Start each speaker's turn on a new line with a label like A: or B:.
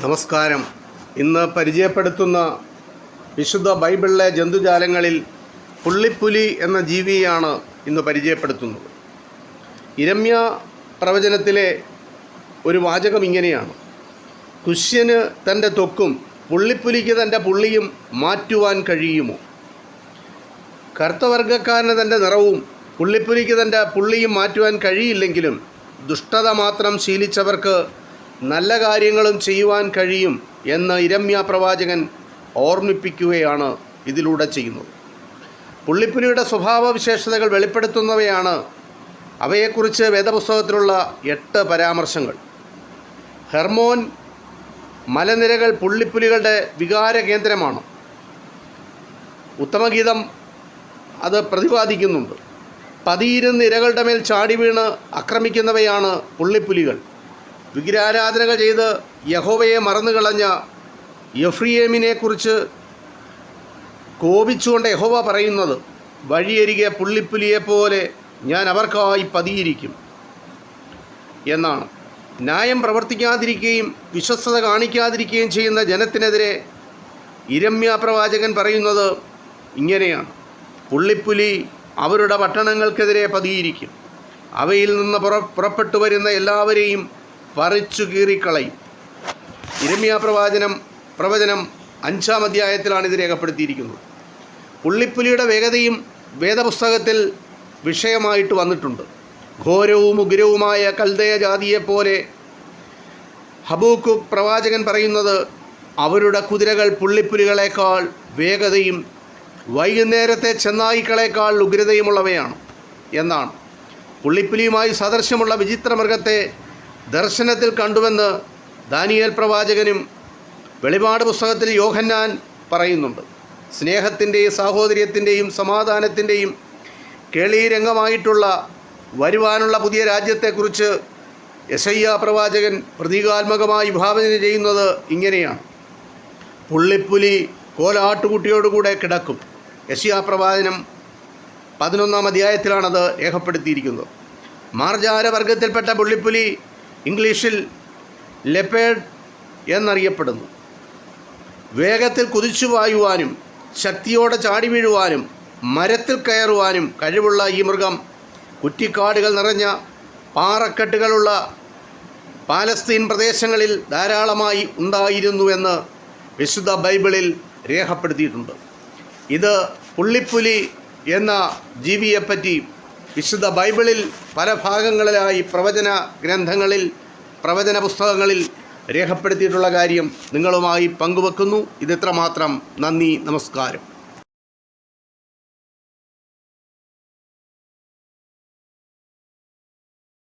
A: നമസ്കാരം. ഇന്ന് പരിചയപ്പെടുത്തുന്ന വിശുദ്ധ ബൈബിളിലെ ജന്തുജാലങ്ങളിൽ പുള്ളിപ്പുലി എന്ന ജീവിയാണ് ഇന്ന് പരിചയപ്പെടുത്തുന്നത്. ഇരമ്യ പ്രവചനത്തിലെ ഒരു വാചകം ഇങ്ങനെയാണ്. കുഷ്യന് തന്റെ തൊക്കും പുള്ളിപ്പുലിക്ക് തന്റെ പുള്ളിയും മാറ്റുവാൻ കഴിയുമോ? കറുത്തവർഗക്കാരന് തന്റെ നിറവും പുള്ളിപ്പുലിക്ക് തന്റെ പുള്ളിയും മാറ്റുവാൻ കഴിയില്ലെങ്കിലും ദുഷ്ടത മാത്രം ശീലിച്ചവർക്ക് നല്ല കാര്യങ്ങളും ചെയ്യുവാൻ കഴിയും എന്ന് ഇരമ്യ പ്രവാചകൻ ഓർമ്മിപ്പിക്കുകയാണ് ഇതിലൂടെ ചെയ്യുന്നത്. പുള്ളിപ്പുലിയുടെ സ്വഭാവവിശേഷതകൾ വെളിപ്പെടുത്തുന്നവയാണ് അവയെക്കുറിച്ച് വേദപുസ്തകത്തിലുള്ള എട്ട് പരാമർശങ്ങൾ. ഹെർമോൻ മലനിരകൾ പുള്ളിപ്പുലികളുടെ വികാര കേന്ദ്രമാണ്. ഉത്തമഗീതം അത് പ്രതിപാദിക്കുന്നുണ്ട്. പതിയിരുന്ന് ഇരകളുടെ മേൽ ചാടി വീണ് ആക്രമിക്കുന്നവയാണ് പുള്ളിപ്പുലികൾ. വിഗ്രഹാരാധനകൾ ചെയ്ത് യഹോവയെ മറന്നു മറന്നുകളഞ്ഞ യഫ്രിയേമിനെക്കുറിച്ച് കോപിച്ചുകൊണ്ട് യഹോവ പറയുന്നത് വഴിയരികെ പുള്ളിപ്പുലിയെപ്പോലെ ഞാൻ അവർക്കായി പതിയിരിക്കും എന്നാണ്. ന്യായം പ്രവർത്തിക്കാതിരിക്കുകയും വിശ്വസ്തത കാണിക്കാതിരിക്കുകയും ചെയ്യുന്ന ജനത്തിനെതിരെ ഇരമ്യ പ്രവാചകൻ പറയുന്നത് ഇങ്ങനെയാണ്. പുള്ളിപ്പുലി അവരുടെ പട്ടണങ്ങൾക്കെതിരെ പതിയിരിക്കും. അവയിൽ നിന്ന് പുറ പുറപ്പെട്ടു വരുന്ന എല്ലാവരെയും പറിച്ചു കീറിക്കളയും. ഇരമ്യ പ്രവാചനം പ്രവചനം അഞ്ചാം അധ്യായത്തിലാണ് ഇത് രേഖപ്പെടുത്തിയിരിക്കുന്നത്. പുള്ളിപ്പുലിയുടെ വേഗതയും വേദപുസ്തകത്തിൽ വിഷയമായിട്ട് വന്നിട്ടുണ്ട്. ഘോരവും ഉഗ്രവുമായ കൽദയ ജാതിയെപ്പോലെ ഹബൂക്കു പ്രവാചകൻ പറയുന്നത് അവരുടെ കുതിരകൾ പുള്ളിപ്പുലികളേക്കാൾ വേഗതയും വൈകുന്നേരത്തെ ചെന്നായിക്കളേക്കാൾ ഉഗ്രതയുമുള്ളവയാണ് എന്നാണ്. പുള്ളിപ്പുലിയുമായി സദൃശ്യമുള്ള വിചിത്ര മൃഗത്തെ ദർശനത്തിൽ കണ്ടുവെന്ന് ദാനിയേൽ പ്രവാചകനും വെളിപാട് പുസ്തകത്തിൽ യോഹന്നാൻ പറയുന്നുണ്ട്. സ്നേഹത്തിന്റെയും സാഹോദര്യത്തിന്റെയും സമാധാനത്തിന്റെയും കേളീരംഗമായിട്ടുള്ള വരുവാനുള്ള പുതിയ രാജ്യത്തെക്കുറിച്ച് യശയ്യ പ്രവാചകൻ പ്രതീകാത്മകമായി ഭാവന ചെയ്യുന്നത് ഇങ്ങനെയാണ്. പുള്ളിപ്പുലി കോലാട്ടുകുട്ടിയോടുകൂടെ കിടക്കും. യശയ്യ പ്രവാചനം പതിനൊന്നാം അധ്യായത്തിലാണത് രേഖപ്പെടുത്തിയിരിക്കുന്നത്. മാർജാരവർഗത്തിൽപ്പെട്ട പുള്ളിപ്പുലി ഇംഗ്ലീഷിൽ ലെപ്പേഡ് എന്നറിയപ്പെടുന്നു. വേഗത്തിൽ കുതിച്ചു പായുവാനും ശക്തിയോടെ ചാടി വീഴുവാനും മരത്തിൽ കയറുവാനും കഴിവുള്ള ഈ മൃഗം കുറ്റിക്കാടുകൾ നിറഞ്ഞ പാറക്കെട്ടുകളുള്ള പാലസ്തീൻ പ്രദേശങ്ങളിൽ ധാരാളമായി ഉണ്ടായിരുന്നുവെന്ന് വിശുദ്ധ ബൈബിളിൽ രേഖപ്പെടുത്തിയിട്ടുണ്ട്. ഇത് പുള്ളിപ്പുലി എന്ന ജീവിയെപ്പറ്റി വിശുദ്ധ ബൈബിളിൽ പല ഭാഗങ്ങളിലായി പ്രവചന ഗ്രന്ഥങ്ങളിൽ പ്രവചന പുസ്തകങ്ങളിൽ രേഖപ്പെടുത്തിയിട്ടുള്ള കാര്യം നിങ്ങളുമായി പങ്കുവെക്കുന്നു. ഇതിത്രമാത്രം. നന്ദി നമസ്കാരം.